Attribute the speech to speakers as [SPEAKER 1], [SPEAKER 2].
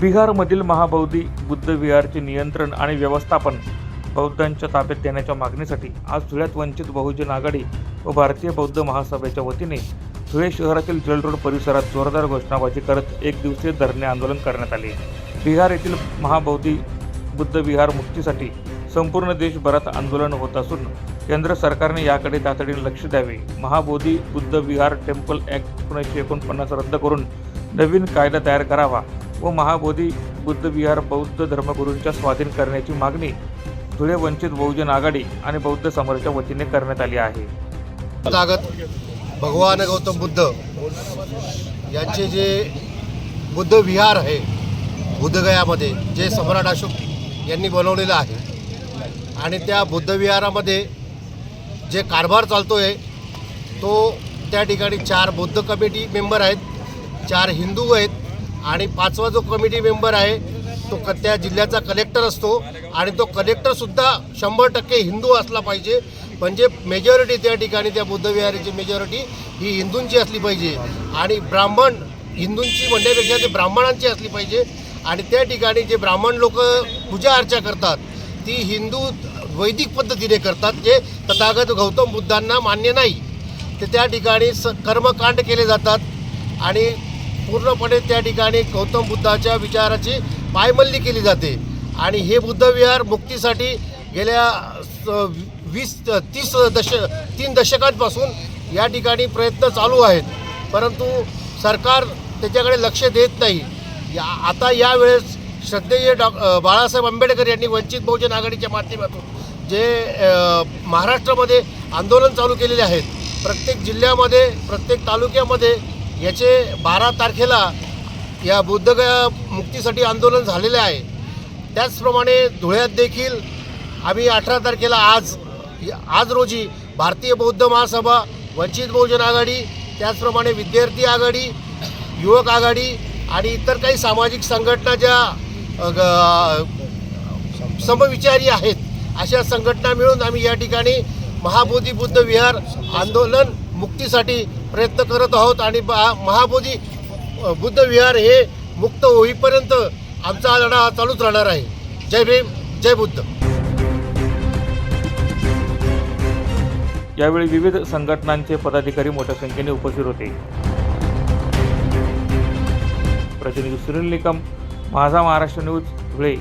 [SPEAKER 1] बिहारमधील महाबौद्धी बुद्ध विहारचे नियंत्रण आणि व्यवस्थापन बौद्धांच्या ताब्यात देण्याच्या मागणीसाठी आज धुळ्यात वंचित बहुजन आघाडी व भारतीय बौद्ध महासभेच्या वतीने धुळे शहरातील जल रोड परिसरात जोरदार घोषणाबाजी करत एक दिवसीय धरणे आंदोलन करण्यात आले. बिहार येथील महाबौद्धी बुद्ध विहार मुक्तीसाठी संपूर्ण देशभरात आंदोलन होत असून केंद्र सरकारने याकडे तातडीने लक्ष द्यावे. महाबोधी बुद्ध विहार टेम्पल ॲक्ट एकोणीसशे एकोणपन्नास रद्द करून नवीन कायदा तयार करावा. व महाबोधी बुद्ध विहार बौद्ध धर्मगुरूंच्या स्वाधीन करण्याची मागणी धुळे वंचित बहुजन आघाडी आणि बौद्ध समाजाच्या वतीने करण्यात आली आहे.
[SPEAKER 2] भगवान गौतम बुद्ध यांचे जे बुद्ध विहार आहे बुद्धगयामध्ये जे सम्राट अशोक यांनी बनवलेलं आहे आणि त्या बुद्ध विहारामध्ये जे कारभार चालतो आहे तो त्या ठिकाणी चार बुद्ध कमिटी मेंबर आहेत चार हिंदू आहेत आणि पाचवा जो कमिटी मेंबर आहे तो क त्या जिल्ह्याचा कलेक्टर असतो. आणि तो कलेक्टरसुद्धा शंभर टक्के हिंदू असला पाहिजे. म्हणजे मेजॉरिटी त्या ठिकाणी त्या बुद्धविहाराची मेजॉरिटी ही हिंदूंची असली पाहिजे. आणि ब्राह्मण हिंदूंची म्हणण्यापेक्षा ते ब्राह्मणांची असली पाहिजे. आणि त्या ठिकाणी जे ब्राह्मण लोक पूजा अर्चा करतात ती हिंदू वैदिक पद्धतीने करतात. जे तथागत गौतम बुद्धांना मान्य नाही. ते त्या ठिकाणी स कर्मकांड केले जातात. आणि पूर्णपणे त्या ठिकाणी गौतम बुद्धाच्या विचाराची पायमल्ली केली जाते. आणि हे बुद्धविहार मुक्तीसाठी गेल्या स- वीस तीस दश तीन दशकांपासून या ठिकाणी प्रयत्न चालू आहेत. परंतु सरकार त्याच्याकडे लक्ष देत नाही. या आता यावेळेस श्रद्धेय डॉ बाळासाहेब आंबेडकर यांनी वंचित बहुजन आघाडीच्या माध्यमातून जे महाराष्ट्रामध्ये आंदोलन चालू केलेले आहेत. प्रत्येक जिल्ह्यामध्ये प्रत्येक तालुक्यामध्ये याचे बारा तारखेला या बुद्धगया मुक्तीसाठी आंदोलन झालेले आहे. त्याचप्रमाणे धुळ्यात देखील आम्ही अठरा तारखेला आज आज रोजी भारतीय बौद्ध महासभा वंचित बहुजन आघाडी त्याचप्रमाणे विद्यार्थी आघाडी युवक आघाडी आणि इतर काही सामाजिक संघटना ज्या ग- समविचारी आहेत अशा संघटना मिळून आम्ही या ठिकाणी महाबोधी बुद्ध विहार आंदोलन मुक्तीसाठी प्रयत्न करत आहोत आणि महाबोधी बुद्ध विहार हे मुक्त होईपर्यंत आमचा हा लढा चालूच राहणार आहे. जय भीम जय बुद्ध.
[SPEAKER 1] यावेळी विविध संघटनांचे पदाधिकारी मोठ्या संख्येने उपस्थित होते. प्रतिनिधी सुनील निकम माझा महाराष्ट्र न्यूज धुळे.